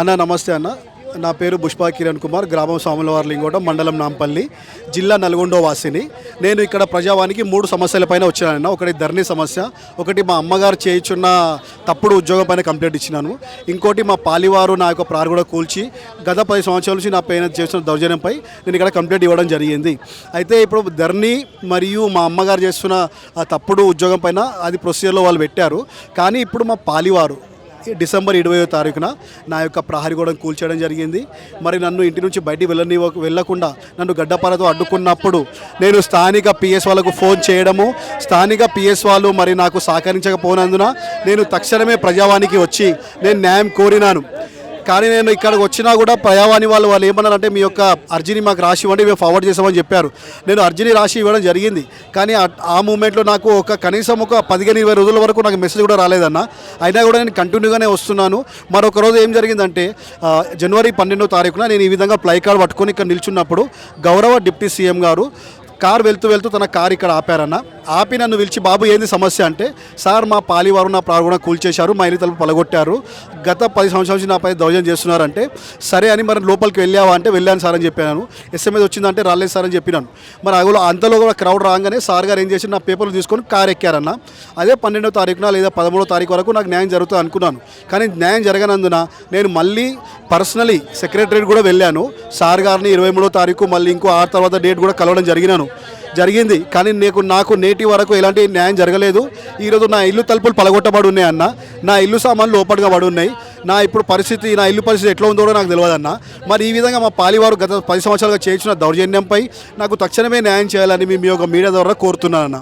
అన్న నమస్తే అన్న. నా పేరు పుష్పా కిరణ్ కుమార్ గ్రామం సాములవారి లింగోట మండలం నాంపల్లి జిల్లా నల్గొండ వాసిని. నేను ఇక్కడ ప్రజావానికి మూడు సమస్యలపైన వచ్చానన్న. ఒకటి ధరణి సమస్య ఒకటి మా అమ్మగారు చేయించున్న తప్పుడు ఉద్యోగం పైన కంప్లైంట్ ఇచ్చినాను. ఇంకోటి మా పాలివారు నా యొక్క ప్రారు కూడా కూల్చి గత పది సంవత్సరాల నుంచి నా పైన చేస్తున్న దౌర్జన్యంపై నేను ఇక్కడ కంప్లైంట్ ఇవ్వడం జరిగింది. అయితే ఇప్పుడు ధరణి మరియు మా అమ్మగారు చేస్తున్న తప్పుడు ఉద్యోగం పైన అది ప్రొసీజర్లో వాళ్ళు పెట్టారు. కానీ ఇప్పుడు మా పాలివారు డిసెంబర్ ఇరవై తారీఖున నా యొక్క ప్రహరీ గోడను కూల్చేయడం జరిగింది. మరి నన్ను ఇంటి నుంచి బయటికి వెళ్ళని వెళ్ళకుండా నన్ను గడ్డపారతో అడ్డుకున్నప్పుడు నేను స్థానిక పిఎస్ వాళ్ళకు ఫోన్ చేయడము స్థానిక పిఎస్ వాళ్ళు మరి నాకు సహకరించకపోనందున నేను తక్షణమే ప్రజావానికి వచ్చి నేను న్యాయం కోరినాను. కానీ నేను ఇక్కడికి వచ్చినా కూడా ప్రయావాణి వాళ్ళు వాళ్ళు ఏమన్నారంటే మీ యొక్క అర్జీని మాకు రాసి ఇవ్వండి మేము ఫార్వర్డ్ చేసామని చెప్పారు. నేను అర్జీని రాసి ఇవ్వడం జరిగింది. కానీ ఆ- మూమెంట్లో నాకు ఒక కనీసం ఒక పదిహేను ఇరవై రోజుల వరకు నాకు మెసేజ్ కూడా రాలేదన్న. అయినా కూడా నేను కంటిన్యూగానే వస్తున్నాను. మరొక రోజు ఏం జరిగిందంటే జనవరి పన్నెండో తారీఖున నేను ఈ విధంగా ప్లై కార్డ్ పట్టుకొని ఇక్కడ నిల్చున్నప్పుడు గౌరవ డిప్యూటీ సీఎం గారు కార్ వెళ్తూ వెళ్తూ తన కార్ ఇక్కడ ఆపారన్న. ఆపి నన్ను పిలిచి బాబు ఏంది సమస్య? అంటే సార్ మా పాలివారు నా ప్రాణ కూల్చేశారు మా ఇల్లు తలుపు పలగొట్టారు. గత పది సంవత్సరాల నుంచి నాపై దౌర్జన్యం చేస్తున్నారంటే సరే అని మరి లోపలికి వెళ్ళావా? అంటే వెళ్ళాను సార్ అని చెప్పాను. ఎస్ఎంఎస్ వచ్చిందంటే రాలేదు సార్ అని చెప్పినాను. మరి అగులో అంతలో కూడా క్రౌడ్ రాగానే సార్ గారు ఏం చేసి నా పేపర్లు తీసుకొని కార్ ఎక్కారన్న. అదే పన్నెండో తారీఖున లేదా పదమూడో తారీఖు వరకు నాకు న్యాయం జరుగుతుంది అనుకున్నాను. కానీ న్యాయం జరగనందున నేను మళ్ళీ పర్సనలీ సెక్రటరీ కూడా వెళ్ళాను. సార్ గారిని ఇరవై మూడో తారీఖు మళ్ళీ ఇంకో ఆరు తర్వాత డేట్ కూడా కలవడం జరిగినాను. జరిగింది. కానీ నీకు నాకు నేటి వరకు ఎలాంటి న్యాయం జరగలేదు. ఈరోజు నా ఇల్లు తలుపులు పలగొట్టబడి ఉన్నాయి అన్న. నా ఇల్లు సామాన్లు లోపలిగా పడి ఉన్నాయి. నా ఇప్పుడు పరిస్థితి నా ఇల్లు పరిస్థితి ఎట్లా ఉందో నాకు తెలియదన్న మరి ఈ విధంగా మా పాలివారు గత పది సంవత్సరాలుగా చేయించిన దౌర్జన్యంపై నాకు తక్షణమే న్యాయం చేయాలని మేము మీ యొక్క మీడియా ద్వారా కోరుతున్నానన్న